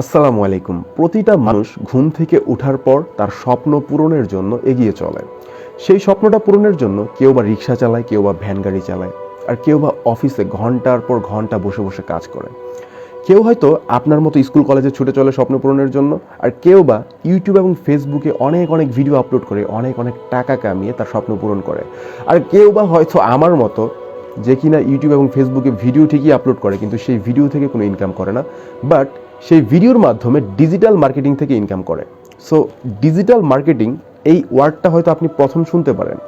আসসালামু আলাইকুম। প্রতিটা মানুষ ঘুম থেকে ওঠার পর তার স্বপ্ন পূরণের জন্য এগিয়ে চলে। সেই স্বপ্নটা পূরণের জন্য কেউ বা রিক্সা চালায়, কেউ বা ভ্যান গাড়ি চালায়, আর কেউ বা অফিসে ঘণ্টার পর ঘণ্টা বসে বসে কাজ করে। কেউ হয়তো আপনার মতো স্কুল, কলেজে ছুটে চলে স্বপ্ন পূরণের জন্য, আর কেউ বা ইউটিউব এবং ফেসবুকে অনেক অনেক ভিডিও আপলোড করে, অনেক অনেক টাকা কামিয়ে তার স্বপ্ন পূরণ করে। আর কেউ বা হয়তো আমার মতো যে কিনা ইউটিউব এবং ফেসবুকে ভিডিও ঠিকই আপলোড করে, কিন্তু সেই ভিডিও থেকে কোনো ইনকাম করে না। বাট সেই ভিডিওর মাধ্যমে ডিজিটাল মার্কেটিং থেকে ইনকাম করে। সো ডিজিটাল মার্কেটিং এই ওয়ার্ডটা হয়তো আপনি প্রথম শুনতে পারেন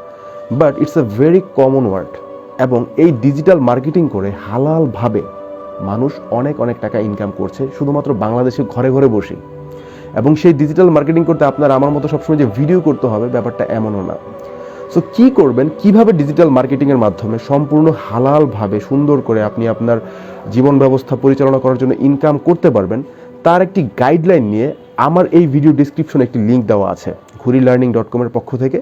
but it's a very common word এবং এই ডিজিটাল মার্কেটিং করে হালালভাবে মানুষ অনেক অনেক টাকা ইনকাম করছে, শুধুমাত্র বাংলাদেশে ঘরে ঘরে বসেই। এবং সেই ডিজিটাল মার্কেটিং করতে আপনার আমার মতো সবসময় যে ভিডিও করতে হবে, ব্যাপারটা এমনও না। সো কি করবেন? কীভাবে ডিজিটাল মার্কেটিংয়ের মাধ্যমে সম্পূর্ণ হালালভাবে সুন্দর করে আপনি আপনার জীবন ব্যবস্থা পরিচালনা করার জন্য ইনকাম করতে পারবেন, তার একটি গাইডলাইন নিয়ে আমার এই ভিডিও ডিসক্রিপশনে একটি লিঙ্ক দেওয়া আছে ঘুরি লার্নিং ডট কমের পক্ষ থেকে।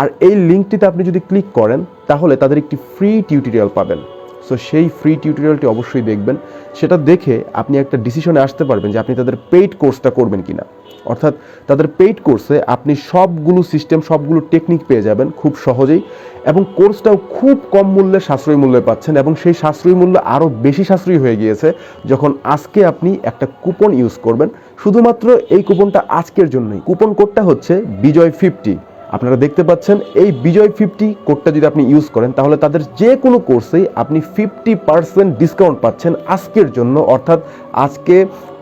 আর এই লিঙ্কটিতে আপনি যদি ক্লিক করেন, তাহলে তাদের একটি ফ্রি টিউটোরিয়াল পাবেন। সো সেই ফ্রি টিউটোরিয়ালটি অবশ্যই দেখবেন। সেটা দেখে আপনি একটা ডিসিশনে আসতে পারবেন যে আপনি তাদের পেইড কোর্সটা করবেন কিনা। অর্থাৎ তাদের পেইড কোর্সে আপনি সবগুলো সিস্টেম সবগুলো টেকনিক পেয়ে যাবেন খুব সহজেই এবং কোর্সটাও খুব কম মূল্যে, সাশ্রয়ী মূল্যে পাচ্ছেন এবং সেই সাশ্রয়ী মূল্য আরও বেশি সাশ্রয়ী হয়ে গিয়েছে যখন আজকে আপনি একটা কুপন ইউজ করবেন। শুধুমাত্র এই কুপনটা আজকের জন্যই। কুপন কোডটা হচ্ছে বিজয় ফিফটি আপনারা দেখতে পাচ্ছেন, এই বিজয় ফিফটি কোডটা যদি আপনি ইউজ করেন, তাহলে তাদের যে কোনো কোর্সেই আপনি ফিফটি পার্সেন্ট ডিসকাউন্ট পাচ্ছেন আজকের জন্য। অর্থাৎ আজকে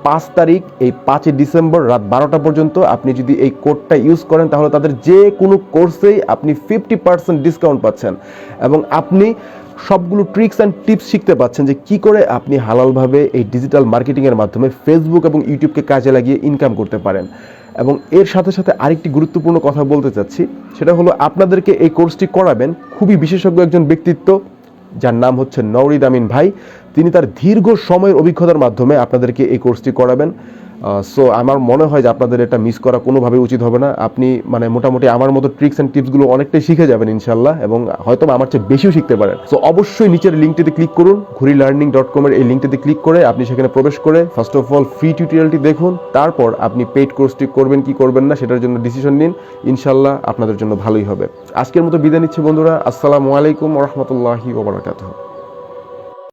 পাঁচ তারিখ, এই পাঁচই ডিসেম্বর রাত বারোটা পর্যন্ত আপনি যদি এই কোডটা ইউজ করেন, তাহলে তাদের যে কোনো কোর্সেই আপনি ফিফটি পার্সেন্ট ডিসকাউন্ট পাচ্ছেন। এবং আপনি সবগুলো ট্রিক্স অ্যান্ড টিপস শিখতে পাচ্ছেন যে কি করে আপনি হালালভাবে এই ডিজিটাল মার্কেটিংয়ের মাধ্যমে ফেসবুক এবং ইউটিউবকে কাজে লাগিয়ে ইনকাম করতে পারেন। এবং এর সাথে সাথে আরেকটি গুরুত্বপূর্ণ কথা বলতে চাচ্ছি, সেটা হলো আপনাদেরকে এই কোর্সটি করাবেন খুবই বিশেষজ্ঞ একজন ব্যক্তিত্ব, যার নাম হচ্ছে নওরিদ আমিন ভাই। তিনি তার দীর্ঘ সময়ের অভিজ্ঞতার মাধ্যমে আপনাদেরকে এই কোর্সটি করাবেন। সো আমার মনে হয় যে আপনাদের এটা মিস করা কোনোভাবে উচিত হবে না। আপনি মানে মোটামুটি আমার মতো ট্রিক্স অ্যান্ড টিপসগুলো অনেকটাই শিখে যাবেন ইনশাল্লাহ এবং হয়তো আমার চেয়ে বেশিও শিখতে পারেন। সো অবশ্যই নিচের লিঙ্কটিতে ক্লিক করুন ঘুরি লার্নিং ডট কমের এই লিঙ্কটিতে ক্লিক করে আপনি সেখানে প্রবেশ করে ফার্স্ট অফ অল ফ্রি টিউটোরিয়ালটি দেখুন, তারপর আপনি পেইড কোর্সটি করবেন কি করবেন না সেটার জন্য ডিসিশন নিন ইনশাল্লাহ আপনাদের জন্য ভালোই হবে। আজকের মতো বিদায় নিচ্ছি বন্ধুরা, আসসালামু আলাইকুম রহমতুল্লাহি ওবরাকাতুহ